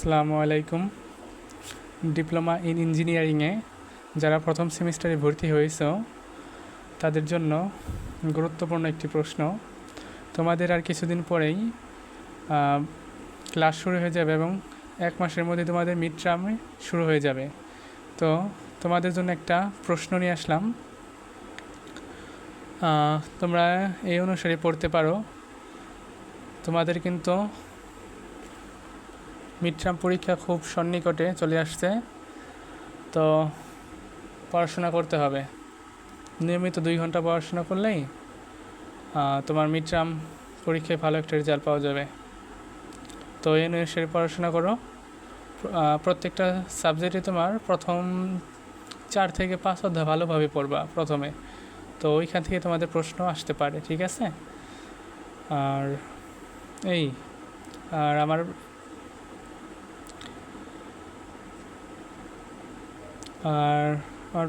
আসসালামু আলাইকুম। Diploma in ইঞ্জিনিয়ারিংয়ে যারা প্রথম সেমিস্টারে ভর্তি হয়েছ, তাদের জন্য গুরুত্বপূর্ণ একটি প্রশ্ন। তোমাদের আর কিছুদিন পরেই ক্লাস শুরু হয়ে যাবে এবং এক মাসের মধ্যে তোমাদের মিড টার্মে শুরু হয়ে যাবে। তো তোমাদের জন্য একটা প্রশ্ন নিয়ে আসলাম। তোমরা এই অনুসারে পড়তে পারো। তোমাদের কিন্তু মিড টার্ম পরীক্ষা খুব সন্নিকটে চলে আসছে। তো পড়াশোনা করতে হবে। নিয়মিত দুই ঘণ্টা পড়াশোনা করলেই তোমার মিড টার্ম পরীক্ষায় ভালো একটা রেজাল্ট পাওয়া যাবে। তো এই অনুসারে পড়াশোনা করো। প্রত্যেকটা সাবজেক্টে তোমার প্রথম চার থেকে পাঁচ অধ্যায় ভালোভাবে পড়বা প্রথমে। তো ওইখান থেকে তোমাদের প্রশ্ন আসতে পারে, ঠিক আছে? আর, এই, আর আমার আর আর